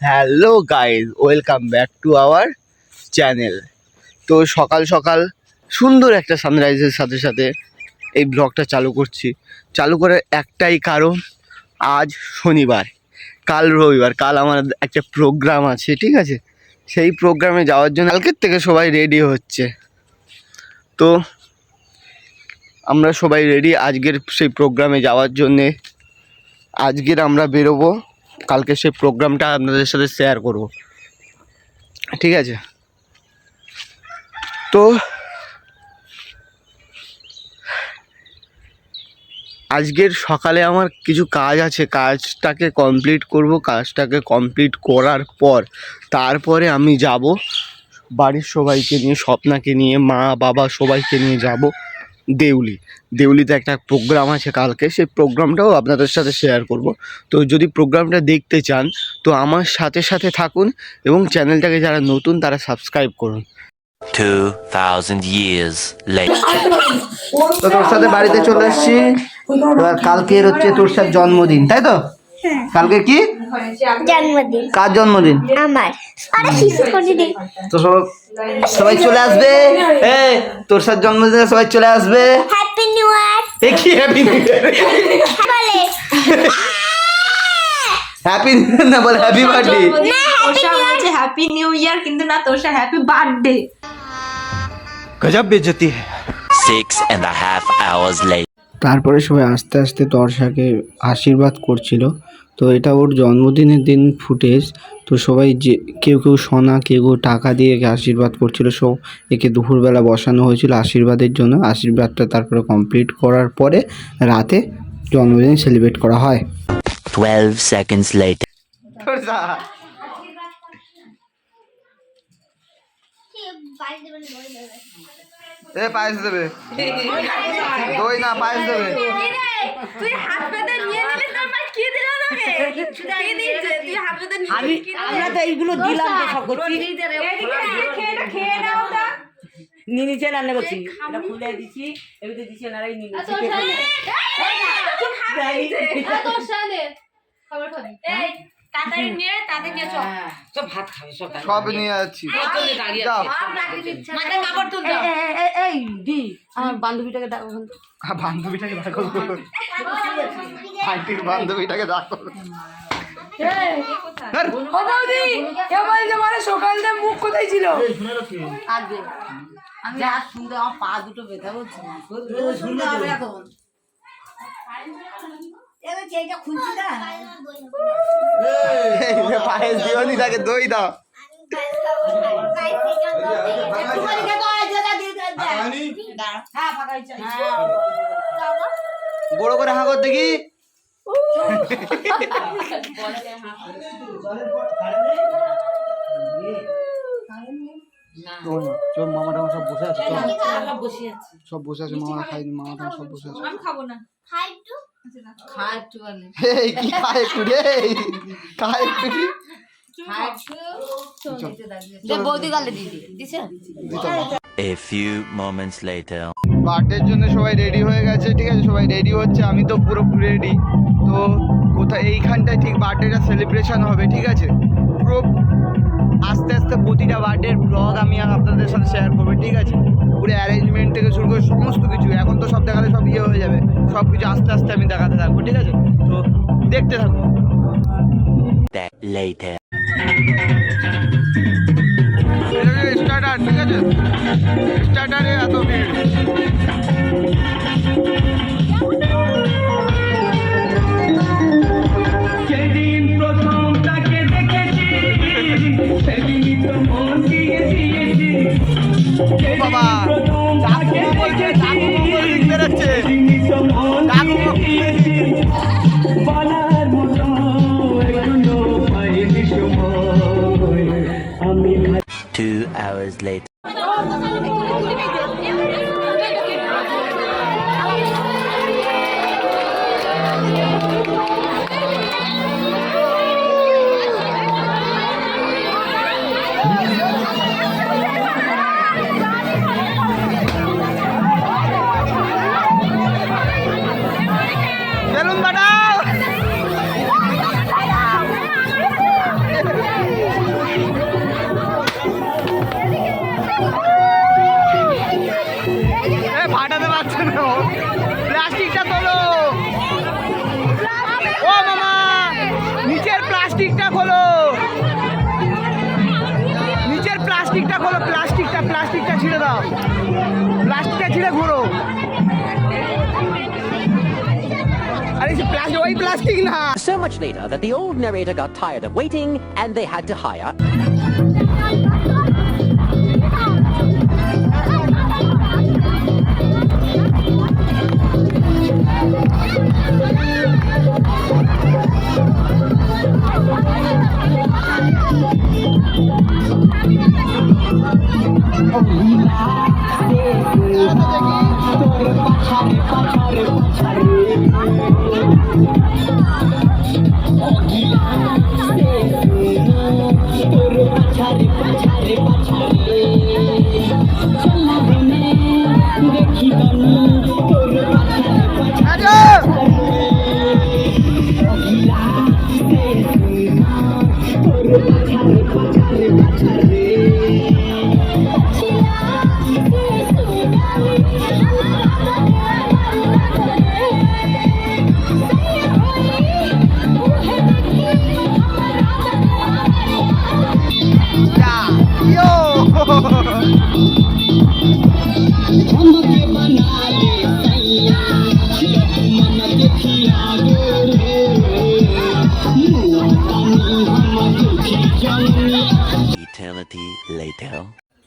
Hello guys, welcome back to our channel. তো সকাল সকাল সুন্দর একটা সানরাইজের সাথে সাথে এই ব্লগটা চালু করছি। চালু করার একটাই কারণ, আজ শনিবার। কাল রবিবার, কাল আমার একটা প্রোগ্রাম আছে, ঠিক আছে? সেই প্রোগ্রামে যাওয়ার জন্য কালকের থেকে সবাই রেডি হচ্ছে। তো আমরা সবাই রেডি, আজকের সেই প্রোগ্রামে যাওয়ার জন্যে। আজকের আমরা বেরোবো। কালকে সেই প্রোগ্রামটা আপনাদের সাথে শেয়ার করব। ঠিক আছে? তো, আজকের সকালে আমার কিছু কাজ আছে। কাজটাকে কমপ্লিট করব। কাজটাকে কমপ্লিট করার পর, তারপরে আমি যাব বাড়ির সবাইকে নিয়ে, স্বপ্নাকে নিয়ে মা বাবা সবাইকে নিয়ে যাব দেউলি। দেউলিতে একটা প্রোগ্রাম আছে কালকে সেই প্রোগ্রামটাও আপনাদের সাথে শেয়ার করব। তো যদি প্রোগ্রামটা দেখতে চান তো আমার সাথে সাথে থাকুন এবং চ্যানেলটাকে যারা নতুন তারা সাবস্ক্রাইব করুন। 2000 years later. তো তোর সাথে বাড়িতে চলে এসেছি এবার কালকের হচ্ছে তোর সাথে জন্মদিন তাই তো? কালকে কি? জন্মদিন। কার জন্মদিন? আমার। আরে শিশু দিন তো সব সবাই চলে আসবে। এ তোর সাথে জন্মদিনে সবাই চলে আসবে। হ্যাপি নিউ ইয়ার এ কি হ্যাপি বলে হ্যাপি না বলে হ্যাপি বার্থডে তোষা বলছে হ্যাপি নিউ ইয়ার কিন্তু না তোষা হ্যাপি বার্থডে গজব বেজতি Six and a half hours later. তারপরে সবাই আস্তে আস্তে তর্ষাকে আশীর্বাদ করছিল। তো এটা ওর জন্মদিনের দিন ফুটেজ। তো সবাই যে কেউ কেউ সোনা কেউ কেউ টাকা দিয়ে একে আশীর্বাদ করছিল। সব একে দুপুরবেলা বসানো হয়েছিল আশীর্বাদের জন্য। আশীর্বাদটা তারপরে কমপ্লিট করার পরে রাতে জন্মদিন সেলিব্রেট করা হয়। 12 seconds later. এ পায়েস দেবে। দই না পায়েস দেবে। তুই হাত পেতে নিয়ে আমি আমরা তো এইগুলো দিলাম তো সব করছি নিয়ে নিচে রান্না এটা খুলে দিছি এমনিতে দিছি নারাই নিয়ে হ্যাঁ, সব নিয়ে আছে। মাথায় কাপড় তুল দাও আমার বান্ধবীটাকে ডাকো আন্টির দেখো আগে আমি আর শুনতে আমার পা দুটো ব্যথা করছে শুনতে হবে এখন পায়েস দিও নি তাকে দই দাও হ্যাঁ বড় করে হাঁকর দেখি সব বসে আছে মামা সব. বার্থডের জন্য সবাই রেডি হয়ে গেছে, ঠিক আছে সবাই রেডি হচ্ছে, আমি তো পুরো রেডি তো কোথায় এইখানটায় ঠিক বার্থডেটা সেলিব্রেশন হবে ঠিক আছে? পুরো আস্তে আস্তে প্রতিটা বার্থডের ব্লগ আমি আর আপনাদের সাথে শেয়ার করব ঠিক আছে? পুরো অ্যারেঞ্জমেন্ট থেকে শুরু করে সমস্ত কিছু এখন তো সব দেখালে সব ইয়ে হয়ে যাবে। সব কিছু আস্তে আস্তে আমি দেখাতে থাকব ঠিক আছে? তো দেখতে থাকব. স্টার্টার ঠিক আছে? স্টার্টারে এত ভিড়। Hours later. প্লাস্টিকটা ছিঁড়ে ঘোরো আরে প্লাস্টিক ওই প্লাস্টিক না So much later that the old narrator got tired of waiting and they had to hire Eternity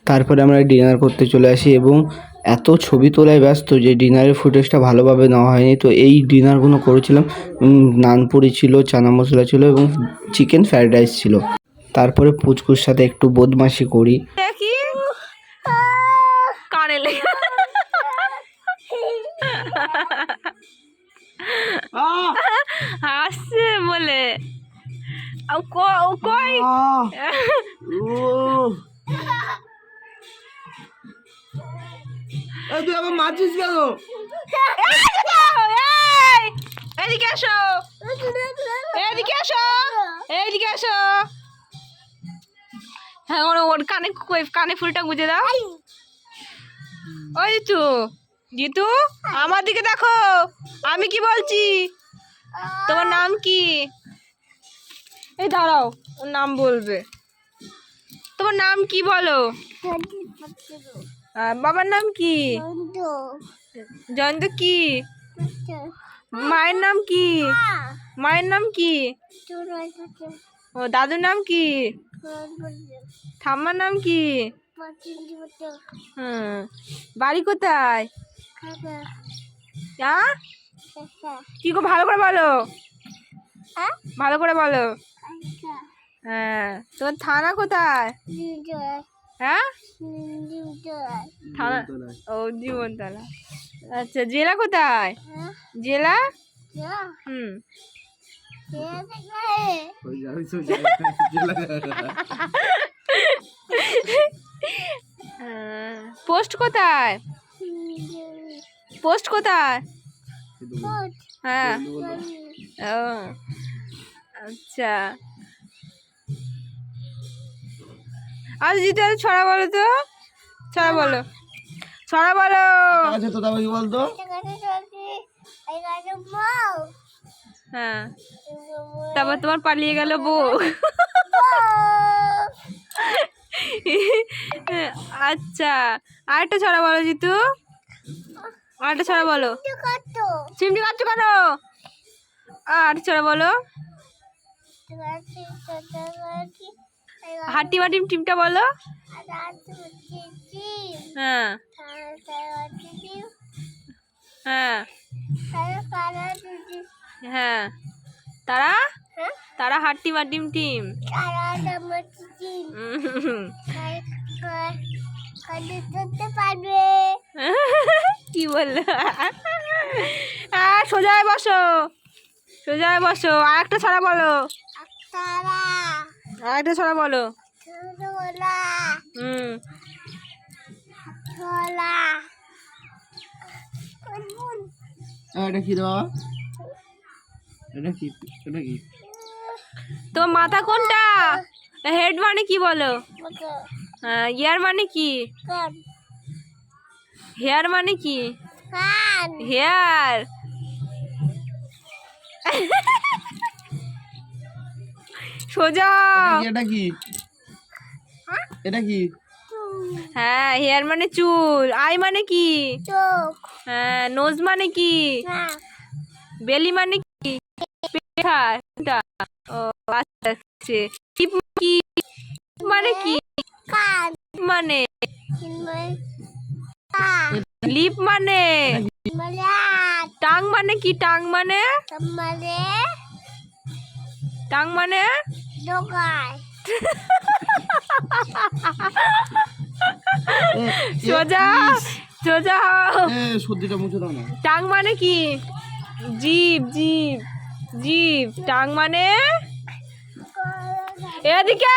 তারপরে আমরা ডিনার করতে চলে আসি এবং এত ছবি তোলায় ব্যস্ত যে ডিনারের ফুটেজটা ভালোভাবে নেওয়া হয়নি। তো এই ডিনারগুলো করেছিলাম। নানপুরি ছিল চানা মশলা ছিল এবং চিকেন ফ্রাইড রাইস ছিল। তারপরে পুচকুর সাথে একটু বদমাশি করি। বলে। কই? তুই আমার মারছিস কেন? এদিকে আসো এদিকে আসো এদিকে আসো হ্যাঁ ওর ওর কানে কানে ফুলটা গুজে দাও। ওই জিতু জিতু, আমার দিকে দেখো। আমি কি বলছি? তোমার নাম কি? এই দাঁড়াও, ওর নাম বলবে। তোমার নাম কি বলো? বাবার নাম কি? জয়ন্ত। কি? মায়ের নাম কি? মায়ের নাম কি? ও দাদুর নাম কি? ঠাম্মার নাম কি? হুম বাড়ি কোথায়? হ্যাঁ? কি গো ভালো করে বলো। ভালো করে বলো। হ্যাঁ তোমার থানা কোথায়? হ্যাঁ? থানা ও জীবনতলা। আচ্ছা জেলা কোথায়? জেলা? হুম। পোস্ট কোথায়? পোস্ট কোথায়? হ্যাঁ। ও আচ্ছা। আর জিতে ছড়া বলো তো। ছড়া বলো। ছড়া বলো। আচ্ছা তো তারপর কি বলতো হ্যাঁ। তারপর তোমার পালিয়ে গেল বউ। আচ্ছা আরেকটা ছড়া বলো জিতু। আরেকটা ছড়া বলো। চিমটি কাটছো কেন? আর ছড়া বলো। হাটি বাটি টিমটা বলো। হ্যাঁ হ্যাঁ হ্যাঁ তারা তারা হাট্টি বাটিম টিম কি বলল? হ্যাঁ সোজায় বসো। সোজায় বসো। আর একটা ছড়া বলো। আর একটা ছড়া বলো। হুম। এটা কি বাবা? এটা কি? এটা কি? তো মাথা কোনটা? হেড মানে কি বলো? ইয়ার মানে কি? হেয়ার মানে কি? হেয়ার। সোজা। এটা কি? এটা কি? হ্যাঁ হেয়ার মানে চুল। আই মানে কি? চোখ। হ্যাঁ নোজ মানে কি? বেলি মানে কি? ও আচ্ছা আচ্ছা। টিপ কি? মানে কি? কান। মানে? লিপ মানে টাং মানে কি? টাং মানে? টাং মানে সোজা সোজা সর্দিটা মুছে দাও না। টাং মানে কি? জীব জীব জীব। টাং মানে? এদিকে!